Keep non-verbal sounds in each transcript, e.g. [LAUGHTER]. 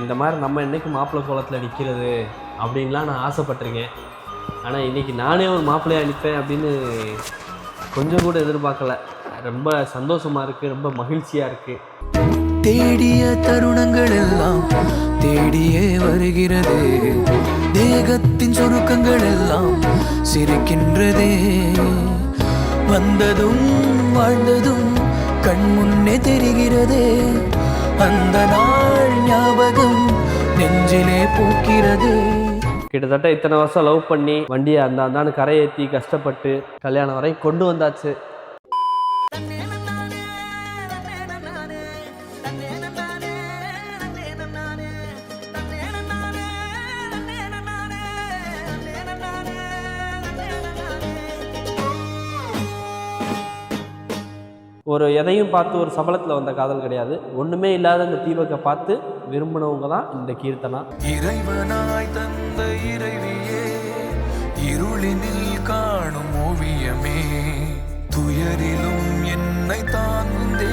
இந்த மாதிரி நம்ம என்னைக்கு மாப்பிள்ளை கோலத்தில் நிற்கிறது அப்படின்லாம் நான் ஆசைப்பட்டிருக்கேன். ஆனால் இன்னைக்கு நானே ஒரு மாப்பிள்ளையாக நிற்பேன் அப்படின்னு கொஞ்சம் கூட எதிர்பார்க்கல. ரொம்ப சந்தோஷமாக இருக்குது ரொம்ப மகிழ்ச்சியாக இருக்குது தேடிய தருணங்கள் எல்லாம் தேடியே வருகிறது. தேகத்தின் சுருக்கங்கள் எல்லாம் சிரிக்கின்றதே. வந்ததும் வாழ்ந்ததும் கண் முன்னே தெரிகிறதே. அந்த நாள் ஞாபகம் நெஞ்சிலே பூக்கிறது. கிட்டத்தட்ட இத்தனை வருஷம் லவ் பண்ணி வண்டியை அந்த அந்தான்னு கரையேற்றி கஷ்டப்பட்டு கல்யாணம் வரை கொண்டு வந்தாச்சு. ஒரு எதையும் பார்த்து ஒரு சபலத்தில் வந்த காதல் கிடையாது. ஒன்றுமே இல்லாத இந்த தீபக்கை பார்த்து விரும்பினவங்க தான் இந்த கீர்த்தனா. இறைவனாய் தந்த இறைவியே இருளினில் காணும் ஓவியமே. துயரிலும் என்னை தாங்குந்தே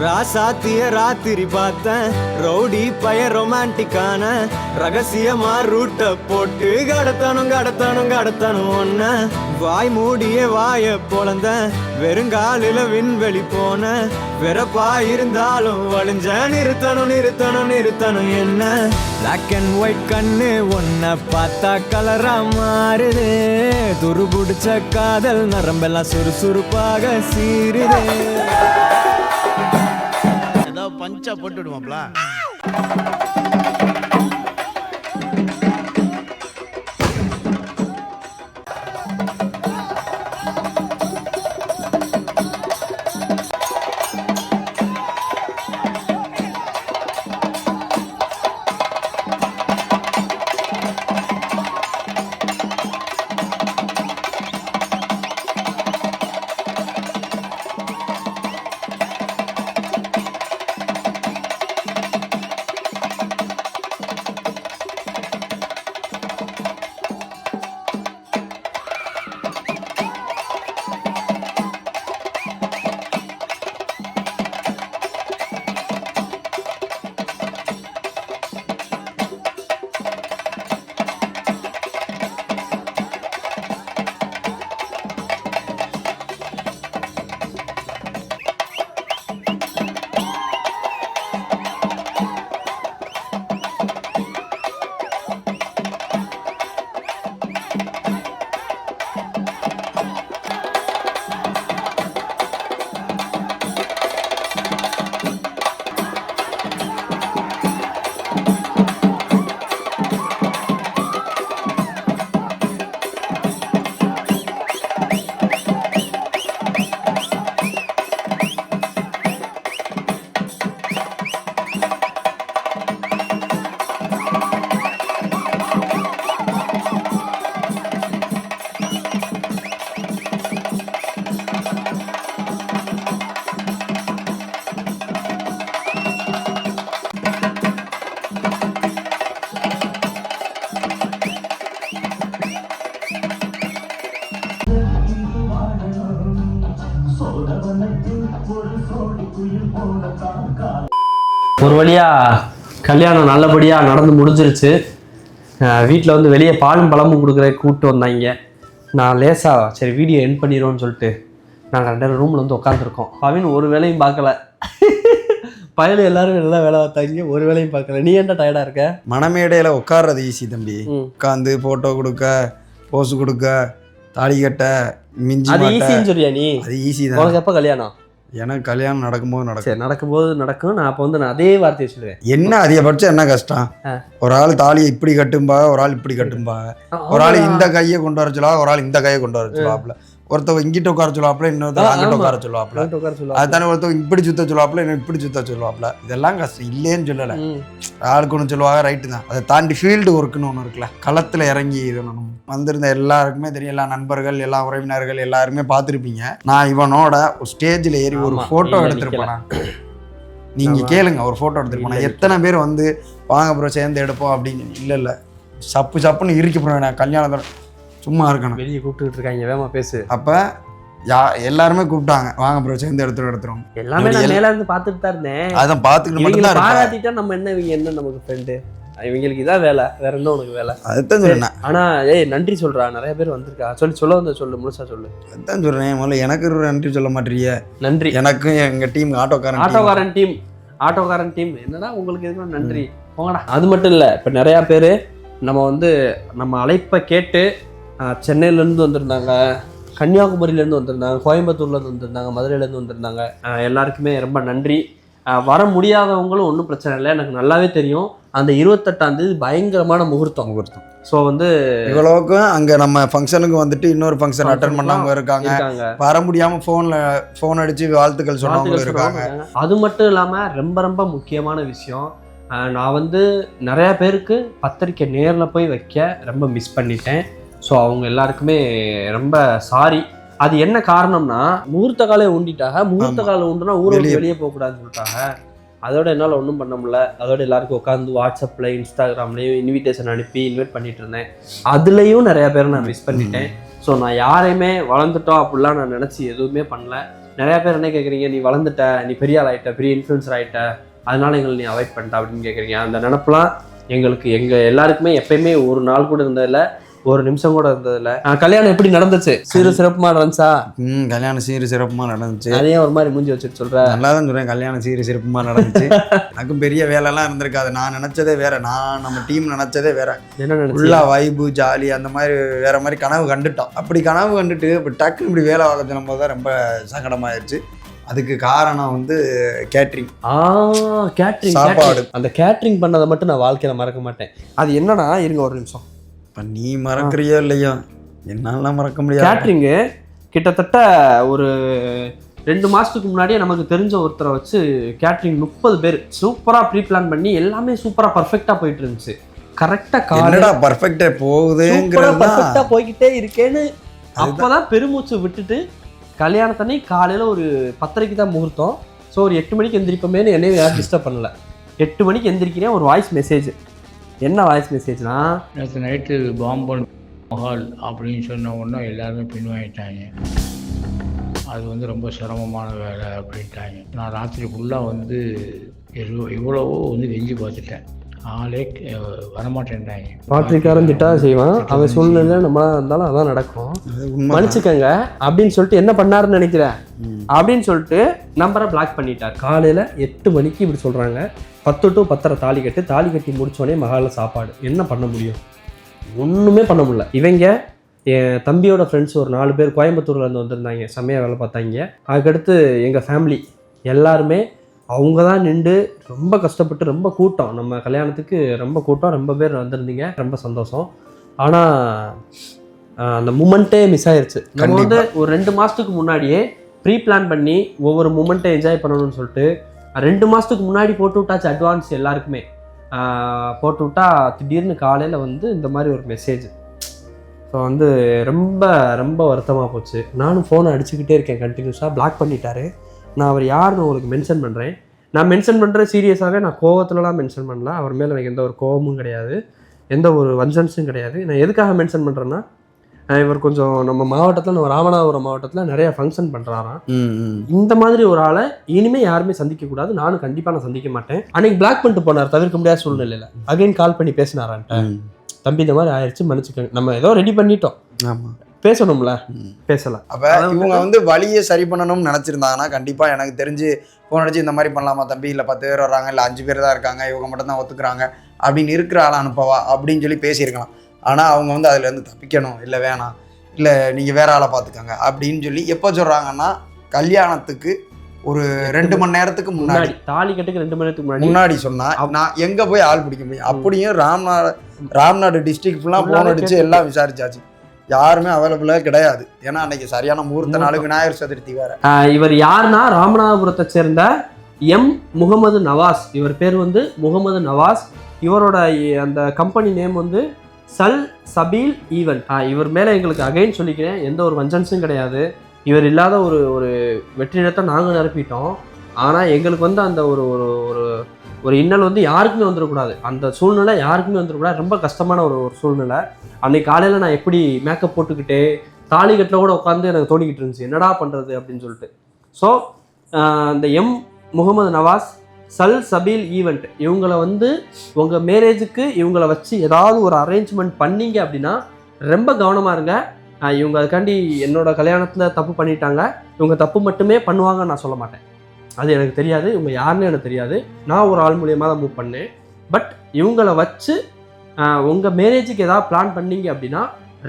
ராசாத்திய ராத்திரி பார்த்தேன். ரவுடி பய ரொமான்டிக்கான ரகசியமா ரூட்ட போட்டு கடத்தணும் கடத்தணும் கடத்தணும் ஒன்ன வாய் மூடிய வாய பொழந்த வெறுங்காலில விண்வெளி போன வெறப்பா இருந்தாலும் வழிஞ்ச நிறுத்தணும் நிறுத்தணும் நிறுத்தணும் என்ன? பிளாக் அண்ட் ஒயிட் கண்ணு ஒன்ன பார்த்தா கலரா மாறுது. துரு பிடிச்ச காதல் நரம்பெல்லாம் சுறுசுறுப்பாக சீருதே ஏதாவது பஞ்சா போட்டு விடுவாப்ல ஒரு வழியாக கல்யாணம் நல்லபடியாக நடந்து முடிஞ்சிருச்சு. வீட்டில் வந்து வெளியே பாலும் பழமும் கொடுக்குற கூப்பிட்டு வந்தாங்க. நான் லேசா சரி வீடியோ என் பண்ணிடுவோன்னு சொல்லிட்டு நாங்கள் ரெண்டு பேரும் ரூமில் வந்து உட்காந்துருக்கோம் பவின் ஒரு வேலையும் பார்க்கல. பயலு எல்லாரும் நல்லா வேலை பார்த்தாங்க. ஒரு வேலையும் பார்க்கல. நீ என்ன டயர்டாக இருக்க? மணமேடையில் உட்கார்றது ஈஸி தம்பி. உட்காந்து ஃபோட்டோ கொடுக்க போஸ் கொடுக்க தாலி கட்ட மிஞ்சி அது ஈஸின்னு சொல்லியா நீ? அது ஈஸி தான். உனக்கு எப்போ கல்யாணம்? எனக்கு கல்யாணம் நடக்கும்போது நடக்கும். சரி நடக்கும்போது நடக்கும். நான் அப்போ வந்து நான் அதே வார்த்தையை சொல்லுவேன். என்ன அதிகபட்சம் என்ன கஷ்டம். ஒரு ஆள் தாலியை இப்படி கட்டும்பா ஒரு ஆள் இப்படி கட்டும்பா. ஒரு ஆள் இந்த கையை கொண்டு வர சொல்லுவா ஒரு ஆள் இந்த கையை கொண்டு வர சொல்லுவாப்ல ஒருத்தவங்க இங்கிட்ட உட்கார சொல்லுவாப்ல இன்னொருத்தர் அங்கிட்ட. உட்கார சொல்லுவாப்ல. உட்காந்து உட்கார சொல்லுவா அதுதானே ஒருத்தவங்க இப்படி சுத்த சொல்லுவாப்ல இன்னும் இப்படி சுத்த சொல்லுவாப்ல. இதெல்லாம் கஷ்டம். இல்லைன்னு சொல்லலை. ஆளுக்கு ஒன்று சொல்லுவாங்க ரைட்டு தான். அதை தாண்டி ஃபீல்டு ஒர்க்குன்னு ஒன்று இருக்குல்ல. களத்தில் இறங்கி இது வந்திருந்த எல்லாருக்குமே தெரியும். எல்லா நண்பர்கள் எல்லா உறவினர்கள் எல்லாருமே பார்த்துருப்பீங்க. நான் இவனோட ஒரு ஸ்டேஜில் ஏறி ஒரு ஃபோட்டோ எடுத்திருப்பேனா நீங்கள். கேளுங்க ஒரு ஃபோட்டோ எடுத்திருப்பேனா எத்தனை பேர் வந்து வாங்க ப்ரோ சேர்ந்து எடுப்போம் அப்படின்னு. இல்லை இல்லை. சப்பு சப்புன்னு இறுக்கி போடுவேன் நான் கல்யாணத்தோட சும்மா இருக்கணும். வெளியே கூப்பிட்டுக்கிட்டு இருக்காங்க வேமா பேசு. அப்போ யா எல்லாருமே கூப்பிட்டாங்க. வாங்க ப்ரோ சேர்ந்து எடுத்துரும் எடுத்துரும் எல்லாமே நான் மேல இருந்து பார்த்துட்டு தான் இருந்தேன். அதான் பார்த்துக்கிட்டு மட்டும்தான் இருப்பேன். பாராட்டிட்டா நம்ம என்ன இவங்க என்ன நமக்கு ஃப்ரெண்டு இவங்களுக்கு இதான் வேலை வேற என்ன உனக்கு வேலை? அதுதான் சொல்றேன் ஆனா ஏய் நன்றி சொல்றா நிறைய பேர் வந்திருக்கா. சொல்லி சொல்ல வந்த சொல்லு முழுசா சொல்லு. அதுதான் சொல்றேன். முதல்ல எனக்கு நன்றி சொல்ல மாட்டீங்க நன்றி. எனக்கும் எங்க டீம் ஆட்டோக்காரன் team. ஆட்டோகாரன் டீம் ஆட்டோகாரன் டீம் என்னடா உங்களுக்கு எதுக்கு நன்றி? போங்கடா. அது மட்டும் இல்லை இப்போ நிறையா பேர் நம்ம வந்து நம்ம அழைப்பை கேட்டு சென்னையிலேருந்து வந்திருந்தாங்க. கன்னியாகுமரியிலேருந்து வந்திருந்தாங்க. கோயம்புத்தூர்லேருந்து வந்திருந்தாங்க. மதுரையிலேருந்து வந்திருந்தாங்க. எல்லாருக்குமே ரொம்ப நன்றி. வர முடியாதவங்களும் ஒன்றும் பிரச்சனை இல்லை. எனக்கு நல்லாவே தெரியும். அந்த இருபத்தெட்டாம் தேதி பயங்கரமான முகூர்த்தம். முகூர்த்தம். ஸோ வந்து இவ்வளவுக்கும் அங்க நம்ம ஃபங்க்ஷனுக்கு வந்துட்டு இன்னொரு ஃபங்க்ஷன் அட்டன் பண்ணவங்க இருக்காங்க. வர முடியாம போன்ல போன் அடிச்சு வாழ்த்துக்கள் வாழ்த்துக்கள் இருக்காங்க. அது மட்டும் இல்லாம ரொம்ப ரொம்ப முக்கியமான விஷயம். நான் வந்து நிறைய பேருக்கு பத்திரிக்கை நேரில் போய் வைக்க ரொம்ப மிஸ் பண்ணிட்டேன். ஸோ அவங்க எல்லாருக்குமே ரொம்ப சாரி அது என்ன காரணம்னா முகூர்த்த காலை ஊண்டிட்டாங்க முகூர்த்த. காலை ஊண்டுனா ஊரை விட்டு வெளியே- போகக்கூடாதுன்னு சொல்லிட்டாங்க. அதோட என்னால் ஒன்றும் பண்ண முடியல. அதோட எல்லாருக்கும் உட்காந்து வாட்ஸ்அப்பில் இன்ஸ்டாகிராம்லேயும் இன்விடேஷன் அனுப்பி இன்வைட் பண்ணிட்டு இருந்தேன். அதுலேயும் நிறைய பேரை நான் மிஸ் பண்ணிட்டேன். ஸோ நான் யாரையுமே வளர்ந்துட்டோம் அப்படிலாம் நான் நினச்சி எதுவுமே பண்ணல. நிறைய பேர் என்ன கேட்குறீங்க நீ வளர்ந்துட்ட நீ பெரிய ஆள் ஆயிட்ட பெரிய இன்ஃப்ளூன்சர் ஆயிட்ட. அதனால எங்களை நீ அவாய்ட் பண்ணிட்ட அப்படின்னு கேட்குறீங்க அந்த நினப்பெல்லாம் எங்களுக்கு எங்கள் எல்லாருக்குமே எப்பயுமே ஒரு நாள் கூட இருந்ததில்ல. ஒரு நிமிஷம் கூட இருந்ததில்ல. கல்யாணம் எப்படி நடந்துச்சு? சிறு சிறப்புமா நடந்துச்சா? ம் கல்யாணம் சீரு சிறப்புமா நடந்துச்சு. அதையே ஒரு மாதிரி மூஞ்சி வச்சுட்டு சொல்ற. நல்லா தான் சொல்றேன் கல்யாணம் சீரு சிறப்புமா நடந்துச்சு. [LAUGHS] எனக்கும் பெரிய வேலைலாம் இருந்திருக்காது. நான் நினைச்சதே வேற. நான் நம்ம டீம் நினைச்சதே வேற. என்ன நினைச்சு ஃபுல்லா வைபு ஜாலி அந்த மாதிரி வேற மாதிரி கனவு கண்டுட்டோம். அப்படி கனவு கண்டுட்டு இப்போ டக்குன்னு இப்படி வேலை பார்க்க போது தான் ரொம்ப சங்கடமாயிருச்சு. அதுக்கு காரணம் வந்து கேட்ரிங் ஆ கேட்ரிங் சாப்பாடு. அந்த கேட்ரிங் பண்ணதை மட்டும் நான் வாழ்க்கையில மறக்க மாட்டேன். அது என்னன்னா இருங்க ஒரு நிமிஷம். இப்போ நீ மறக்கறியோ இல்லையோ? என்னால மறக்க முடியாது. கேட்ரிங்கு கிட்டத்தட்ட ஒரு ரெண்டு மாதத்துக்கு முன்னாடியே நமக்கு தெரிஞ்ச ஒருத்தரை வச்சு கேட்ரிங் முப்பது பேர் சூப்பராக ப்ரீ பிளான் பண்ணி எல்லாமே சூப்பராக பர்ஃபெக்டாக போயிட்டு இருந்துச்சு. கரெக்டாக காலையில் என்னடா பர்ஃபெக்டா சூப்பராக போகுதுங்கிறது பர்ஃபெக்டாக தான் போய்கிட்டே இருக்கேன்னு அப்பதான் பெருமூச்சு விட்டுட்டு கல்யாணத்தனி காலையில் ஒரு பத்தரைக்கு தான் முகூர்த்தம். ஸோ ஒரு எட்டு மணிக்கு எந்திரிப்போமேனு என்னையும் யாரும் டிஸ்டர்ப் பண்ணல. எட்டு மணிக்கு எந்திரிக்கிறேன் ஒரு வாய்ஸ் மெசேஜ் என்ன வாய்ஸ் மெசேஜ்னா நேற்று நைட்டு பாம்பன் மஹால் அப்படின்னு சொன்ன உடனே எல்லாருமே பின்வாங்கிட்டாங்க. அது வந்து ரொம்ப சிரமமான வேலை அப்படின்ட்டாங்க. நான் ராத்திரி ஃபுல்லாக வந்து எவ்வளோ எவ்வளவோ வந்து வெஞ்சி பார்த்துட்டேன். ஆளே அஹ், வரமாட்டேன்ட்டாங்க பாத்திரிக்காரன் திட்டா செய்வான். அவன் சூழ்நிலை நம்ம இருந்தாலும் அதான் நடக்கும். மன்னிச்சுக்கங்க அப்படின்னு சொல்லிட்டு என்ன பண்ணாருன்னு நினைக்கிறேன் அப்படின்னு சொல்லிட்டு நம்பரை பிளாக் பண்ணிட்டார். காலையில் எட்டு மணிக்கு இப்படி சொல்கிறாங்க பத்து டு பத்தரை தாலி கட்டு தாலி கட்டி முடிச்சோடனே மகால சாப்பாடு. என்ன பண்ண முடியும்? ஒன்றுமே பண்ண முடியல. இவங்க என் தம்பியோட ஃப்ரெண்ட்ஸ் ஒரு நாலு பேர் கோயம்புத்தூர்ல இருந்து வந்திருந்தாங்க. செம்மையாக வேலை பார்த்தாங்க. அதுக்கடுத்து எங்கள் ஃபேமிலி எல்லாருமே அவங்க தான் நின்று ரொம்ப கஷ்டப்பட்டு ரொம்ப கூட்டம். நம்ம கல்யாணத்துக்கு ரொம்ப கூட்டம் ரொம்ப பேர் வந்திருந்தீங்க. ரொம்ப சந்தோஷம். ஆனால் அந்த மூமெண்ட்டே மிஸ் ஆயிருச்சு. நம்ம வந்து ஒரு ரெண்டு மாதத்துக்கு முன்னாடியே ப்ரீ பிளான் பண்ணி ஒவ்வொரு மூமெண்ட்டை என்ஜாய் பண்ணணும்னு சொல்லிட்டு ரெண்டு மாதத்துக்கு முன்னாடி போட்டு விட்டாச்சு அட்வான்ஸ் எல்லாருக்குமே. போட்டு விட்டா திடீர்னு காலையில் வந்து இந்த மாதிரி ஒரு மெசேஜ் ஸோ வந்து ரொம்ப ரொம்ப வருத்தமாக போச்சு. நானும் ஃபோனை அடிச்சுக்கிட்டே இருக்கேன் கண்டினியூஸாக பிளாக் பண்ணிட்டாரு. நான் அவர் யாருன்னு உங்களுக்கு மென்ஷன் பண்ணுறேன் நான் மென்ஷன் பண்ணுற சீரியஸாகவே நான் கோவத்துலலாம் மென்ஷன் பண்ணல. அவர் மேலே எனக்கு எந்த ஒரு கோவமும் கிடையாது. எந்த ஒரு வஞ்சன்ஸும் கிடையாது. நான் எதுக்காக மென்ஷன் பண்ணுறேன்னா இவர் கொஞ்சம் நம்ம மாவட்டத்தில் நம்ம ராமநாதபுரம் மாவட்டத்தில் நிறைய ஃபங்க்ஷன் பண்ணுறாராம் இந்த மாதிரி ஒரு ஆளை இனிமே யாருமே சந்திக்க கூடாது. நானும் கண்டிப்பா நான் சந்திக்க மாட்டேன். அன்னைக்கு பிளாக் பண்ணிட்டு போனார். தவிர்க்க முடியாத சூழ்நிலையில. அகைன் கால் பண்ணி பேசினாரான்ட்ட. தம்பி இந்த மாதிரி ஆயிடுச்சு மன்னிச்சுக்கோங்க. நம்ம ஏதோ ரெடி பண்ணிட்டோம். ஆமா. பேசணும்ல? ம். பேசலாம். அப்ப இவங்க வந்து வழியை சரி பண்ணணும்னு நினைச்சிருந்தாங்கன்னா கண்டிப்பா எனக்கு தெரிஞ்சு போன் அடிச்சு இந்த மாதிரி பண்ணலாமா தம்பி? இல்ல பத்து பேர் வர்றாங்க இல்ல அஞ்சு பேர் தான் இருக்காங்க இவங்க மட்டும் தான் ஒத்துக்குறாங்க அப்படின்னு இருக்கிற ஆளை அனுப்பவா அப்படின்னு சொல்லி பேசியிருக்கலாம். ஆனா அவங்க வந்து அதுல இருந்து தப்பிக்கணும் இல்ல வேணாம் இல்ல நீங்க வேற ஆளை பாத்துக்கோங்க அப்படின்னு சொல்லி எப்போ சொல்றாங்கன்னா கல்யாணத்துக்கு ஒரு ரெண்டு மணி நேரத்துக்கு முன்னாடி. தாலி கட்டுக்கு ரெண்டு மணி நேரத்துக்கு முன்னாடி. முன்னாடி சொன்னா நான் எங்க போய் ஆள் பிடிக்க முடியும்? அப்படியும் ராம்நாடு ராம்நாடு டிஸ்ட்ரிக்ட் ஃபுல்லாக போன் அடிச்சு எல்லாம் விசாரிச்சாச்சு. யாருமே அவைலபிளாக கிடையாது. ஏன்னா அன்னைக்கு சரியான முகூர்த்த நாள் விநாயகர் சதுர்த்தி வேற. இவர் யாருன்னா ராமநாதபுரத்தை சேர்ந்த எம். முகமது நவாஸ். இவர் பேர் வந்து முகமது நவாஸ். இவரோட அந்த கம்பெனி நேம் வந்து சல் சபீல் ஈவென்ட் இவர் மேலே எங்களுக்கு அகைன் சொல்லிக்கிறேன் எந்த ஒரு வஞ்சன்ஸும் கிடையாது. இவர் இல்லாத ஒரு ஒரு வெற்றிடத்தை நாங்கள் நிரப்பிட்டோம். ஆனால் எங்களுக்கு வந்து அந்த ஒரு ஒரு ஒரு ஒரு இன்னல் வந்து யாருக்குமே வந்துடக்கூடாது. அந்த சூழ்நிலை யாருக்குமே வந்துடக்கூடாது. ரொம்ப கஷ்டமான ஒரு ஒரு சூழ்நிலை. அன்னைக்கு காலையில் நான் எப்படி மேக்கப் போட்டுக்கிட்டே தாலிகட்டில் கூட உட்காந்து எனக்கு தோணிக்கிட்டு இருந்துச்சு. என்னடா பண்ணுறது அப்படின்னு சொல்லிட்டு. ஸோ இந்த எம் முகமது நவாஸ் சல் சபீல் ஈவெண்ட் இவங்கள வந்து உங்கள் மேரேஜுக்கு இவங்கள வச்சு ஏதாவது ஒரு அரேஞ்ச்மெண்ட் பண்ணீங்க அப்படின்னா ரொம்ப கவனமாக இருங்க. இவங்க அதுக்காண்டி என்னோட கல்யாணத்தில் தப்பு பண்ணிட்டாங்க. இவங்க தப்பு மட்டுமே பண்ணுவாங்கன்னு நான் சொல்ல மாட்டேன். அது எனக்கு தெரியாது இவங்க யாருன்னு எனக்கு தெரியாது. நான் ஒரு ஆள் மூலியமாக தான் மூவ் பண்ணேன். பட் இவங்கள வச்சு உங்கள் மேரேஜுக்கு ஏதாவது பிளான் பண்ணீங்க அப்படின்னா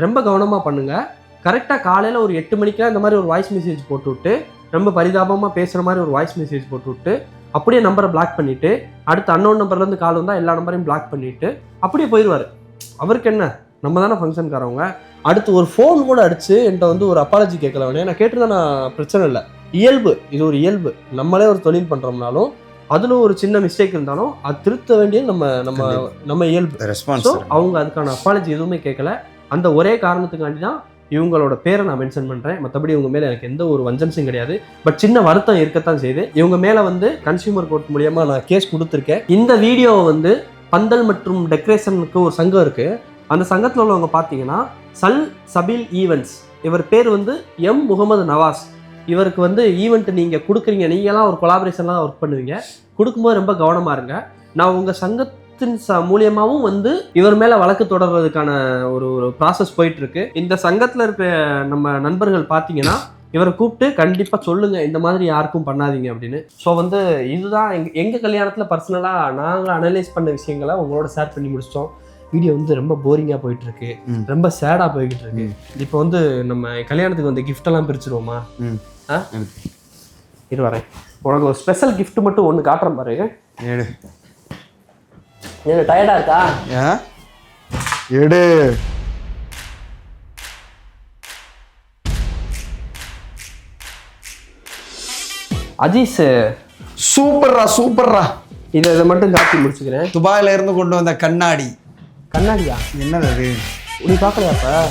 ரொம்ப கவனமாக பண்ணுங்கள் கரெக்டாக காலையில் ஒரு எட்டு மணிக்கெலாம் இந்த மாதிரி ஒரு வாய்ஸ் மெசேஜ் போட்டுவிட்டு ரொம்ப பரிதாபமாக பேசுகிற மாதிரி ஒரு வாய்ஸ் மெசேஜ் போட்டுவிட்டு அப்படியே நம்பரை பிளாக் பண்ணிவிட்டு அடுத்து அன்னோன் நம்பர்லேருந்து கால் வந்தால் எல்லா நம்பரையும் பிளாக் பண்ணிவிட்டு அப்படியே போயிடுவார் அவருக்கு என்ன? நம்ம தானே ஃபங்க்ஷன்காரவங்க அடுத்து ஒரு ஃபோன் கூட அடித்து என்கிட்ட வந்து ஒரு அப்பாலஜி கேட்கல உடனே நான் கேட்டிருந்தா நான் பிரச்சனை இல்லை. இயல்பு இது ஒரு இயல்பு. நம்மளே ஒரு தொழில் பண்ணுறோம்னாலும் அதில் ஒரு சின்ன மிஸ்டேக் இருந்தாலும் அது திருத்த வேண்டியது நம்ம நம்ம நம்ம இயல்பு. ரெஸ்பான்ஸ் அவங்க அதுக்கான அப்பாலஜி எதுவுமே கேட்கல அந்த ஒரே காரணத்துக்காண்டி தான் இவங்களோட பேரை நான் மென்ஷன் பண்ணுறேன் மற்றபடி இவங்க மேலே எனக்கு எந்த ஒரு வஞ்சன்ஸும் கிடையாது. பட் சின்ன வருத்தம் இருக்கத்தான் செய்யுது. இவங்க மேலே வந்து கன்சியூமர் கோர்ட் மூலியமாக நான் கேஸ் கொடுத்துருக்கேன். இந்த வீடியோவை வந்து பந்தல் மற்றும் டெக்கரேஷனுக்கு ஒரு சங்கம் இருக்குது அந்த சங்கத்தில் உள்ளவங்க பார்த்தீங்கன்னா சல் சபீல் ஈவெண்ட்ஸ் இவர் பேர் வந்து எம் முகமது நவாஸ். இவருக்கு வந்து ஈவெண்ட் நீங்கள் கொடுக்குறீங்க. நீங்களாம் ஒரு கொலாபரேஷன்லாம் ஒர்க் பண்ணுவீங்க. கொடுக்கும்போது ரொம்ப கவனமாக இருங்க. நான் உங்கள் சங்கத்தின் ச மூலியமாகவும் வந்து இவர் மேலே வழக்கு தொடர்றதுக்கான ஒரு ஒரு ப்ராசஸ் போயிட்டுருக்கு. இந்த சங்கத்தில் இருக்கிற நம்ம நண்பர்கள் பார்த்தீங்கன்னா இவரை கூப்பிட்டு கண்டிப்பாக சொல்லுங்க. இந்த மாதிரி யாருக்கும் பண்ணாதீங்க அப்படின்னு. ஸோ வந்து இதுதான் எங்க எங்கள் கல்யாணத்தில் பர்சனலாக நாங்கள் அனலைஸ் பண்ண விஷயங்களை உங்களோட ஷேர் பண்ணி முடிச்சிட்டோம். வீடியோ வந்து ரொம்ப போரிங்காக போயிட்டு இருக்கு ம். ரொம்ப சேடாக போய்கிட்டு இருக்கு இப்போ வந்து நம்ம கல்யாணத்துக்கு வந்து gift எல்லாம் பிரிச்சிருவோமா. ஆ? இரு வரேன். உனக்கு ஒரு ஸ்பெஷல் gift மட்டும் ஒன்று காட்டுறேன் பாரு. எடு. எனக்கு டயர்டாக இருக்கா? ஏன் எடு. அஜீஸ். சூப்பர்ரா சூப்பர்ரா. இதை இதை மட்டும் காட்டி முடிச்சுக்கிறேன். துபாயில இருந்து கொண்டு வந்த கண்ணாடி. கண்ணாடியா? என்னது அது? நீ பார்க்கலையாப்ப